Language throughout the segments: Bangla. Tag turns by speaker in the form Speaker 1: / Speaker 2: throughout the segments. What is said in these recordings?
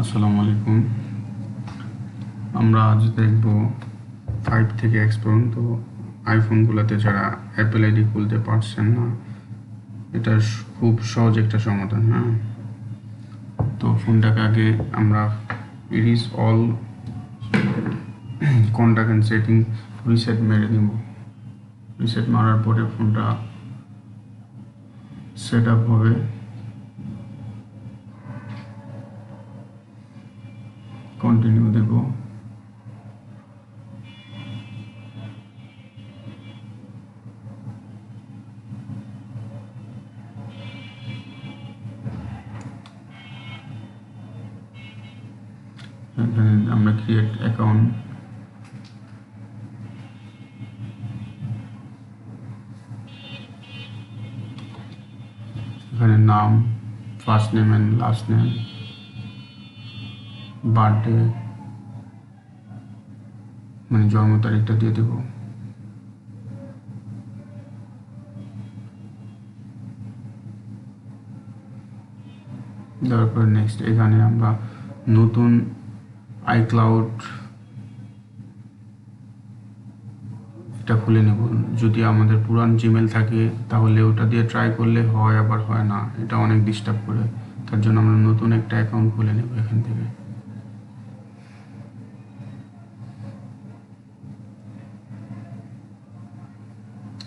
Speaker 1: আসসালামু আলাইকুম। আমরা আজ দেখব ফাইভ থেকে এক্স পর্যন্ত আইফোনগুলোতে যারা অ্যাপেল আইডি খুলতে পারছেন না এটা খুব সহজ একটা সমাধান হ্যাঁ? তো ফোনটাকে আগে আমরা it is all contact and setting reset মেরে নিব। রিসেট মারার পরে ফোনটা সেট আপ হবে। কন্টিনিউ দেব এখানে আমরা ক্রিয়েট অ্যাকাউন্ট এখানে নাম first name and last name birthday মানে জন্ম তারিখটা দিয়ে দেব। দেওয়ার পরে নেক্সট এখানে আমরা নতুন আইক্লাউড এটা খুলে নেব। যদি আমাদের পুরান জিমেল থাকে, তাহলে ওটা দিয়ে ট্রাই করলে হয় আবার হয় না। এটা অনেক ডিস্টার্ব করে। তার জন্য আমরা নতুন একটা অ্যাকাউন্ট খুলে নেব এখান থেকে।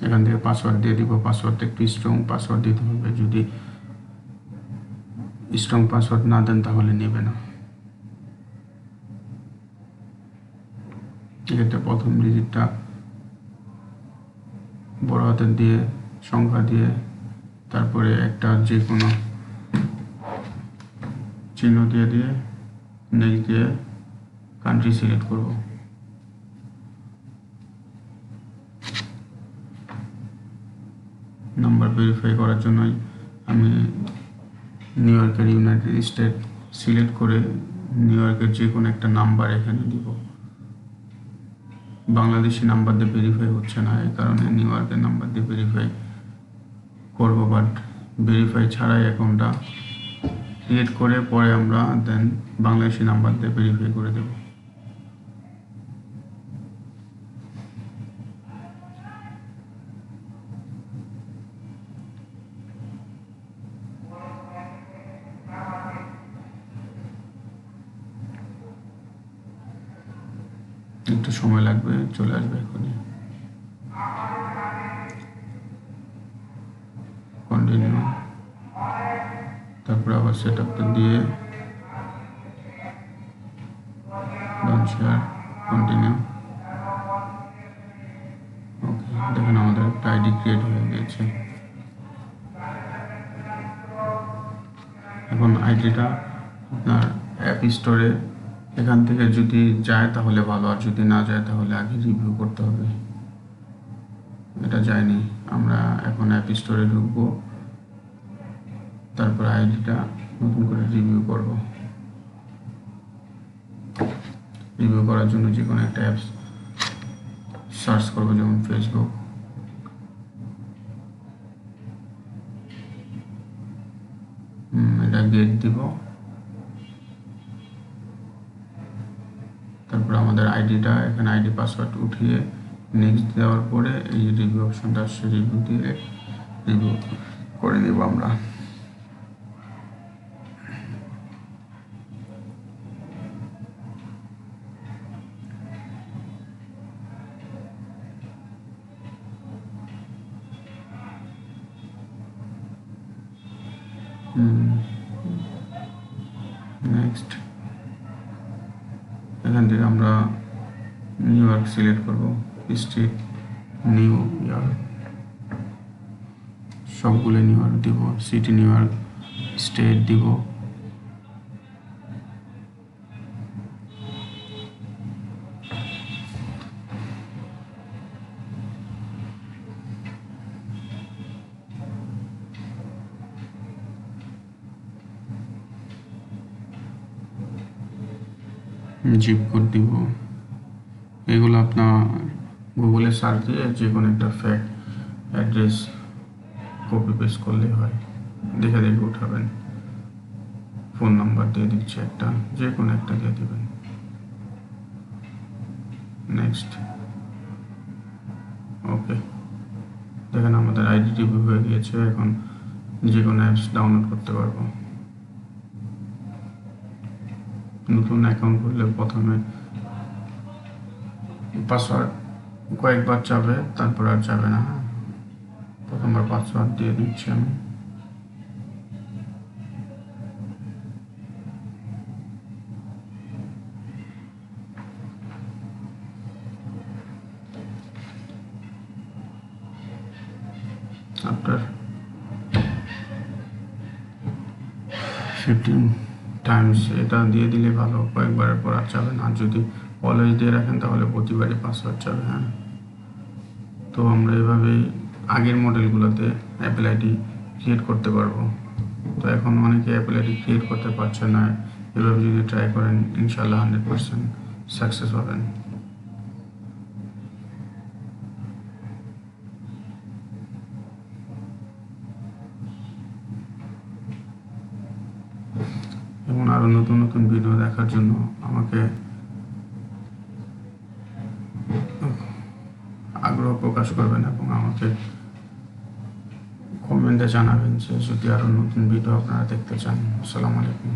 Speaker 1: এখান থেকে পাসওয়ার্ড দিয়ে দিব পাসওয়ার্ডটা একটু স্ট্রং পাসওয়ার্ড দিতে হবে। যদি স্ট্রং পাসওয়ার্ড না দেন তাহলে নেবে না। এটা প্রথম ডিজিটটা বড় হাতের দিয়ে, সংখ্যা দিয়ে, তারপরে একটা যে কোনো চিহ্ন দিয়ে দিয়ে নেক্সট দিয়ে কান্ট্রি সিলেক্ট করব। নাম্বার ভেরিফাই করার জন্যই আমি নিউ ইয়র্কের ইউনাইটেড স্টেট সিলেক্ট করে নিউ ইয়র্কের যে কোনো একটা নাম্বার এখানে দিব। বাংলাদেশি নাম্বার দিয়ে ভেরিফাই হচ্ছে না, এই কারণে নিউ ইয়র্কের নাম্বার দিয়ে ভেরিফাই করব বাট ভেরিফাই ছাড়াই অ্যাকাউন্টটা ক্রিয়েট করে পরে আমরা দেন বাংলাদেশি নাম্বার দিয়ে ভেরিফাই করে দেবো। একটু সময় লাগবে, চলে আসবে এখনই। কন্টিনিউ তারপরে আবার সেট আপটা দিয়ে শেয়ার কন্টিনিউ ওকে দেখেন আমাদের একটা আইডি ক্রিয়েট হয়ে গেছে। এখন আইডিটা আপনার অ্যাপ স্টোরে এখান থেকে যদি যায় তাহলে ভালো, আর যদি না যায় তাহলে আগে রিভিউ করতে হবে। এটা যায়নি। আমরা এখন অ্যাপ স্টোরে ঢুকবো। তারপর আইডিটা নতুন করে রিভিউ করব। রিভিউ করার জন্য যে কোনো একটা অ্যাপস সার্চ করব, যেমন ফেসবুক এটা গেট দিব তারপর আমাদের আইডিটা, এখানে আইডি পাসওয়ার্ড উঠিয়ে নেক্সট দেওয়ার পরে এই রিভিউ অপশনটা আসছে রিভিউ দিয়ে রিভিউ করে নিব আমরা। নেক্সট এখান থেকে আমরা নিউ ইয়র্ক সিলেক্ট করব স্ট্রিট নিউ ইয়র্ক সবগুলো নিউ ইয়র্ক দিব সিটি নিউ ইয়র্ক স্টেট দিব। জিপ কোড দিব। এগুলো আপনার গুগলে সার্চ দিয়ে যে কোনো একটা ফ্যাক অ্যাড্রেস কপি পেস্ট করলে হয়। দেখে দেখে উঠাবেন। ফোন নাম্বার দিয়ে দিচ্ছি একটা যে কোনো একটা দিয়ে দেবেন। নেক্সট ওকে দেখেন আমাদের আইডি টিভি হয়ে গিয়েছে, এখন যে কোনো অ্যাপস ডাউনলোড করতে পারব। নতুন অ্যাকাউন্ট খুললে প্রথমে পাসওয়ার্ড কয়েকবার যাবে তারপর আর যাবে না হ্যাঁ? প্রথমবার পাসওয়ার্ড দিয়ে দিচ্ছি আমি। After 15 টাইমস এটা দিয়ে দিলে ভালো। কয়েকবারের পর আর চাবেন আর যদি অলওয়েজ দিয়ে রাখেন, তাহলে প্রতিবারই পাসওয়ার্ড চাবে হ্যাঁ। তো আমরা এভাবেই আগের মডেলগুলোতে অ্যাপেল আইডি ক্রিয়েট করতে পারব। তো এখন অনেকে অ্যাপেল আইডি ক্রিয়েট করতে পারছে না। এভাবে যদি ট্রাই করেন ইনশাল্লাহ হান্ড্রেড পারসেন্ট সাকসেস হবেন এবং আরও নতুন নতুন ভিডিও দেখার জন্য আমাকে আগ্রহ প্রকাশ করবেন এবং আমাকে কমেন্টে জানাবেন যে যদি আরও নতুন ভিডিও আপনারা দেখতে চান। আসসালামু আলাইকুম।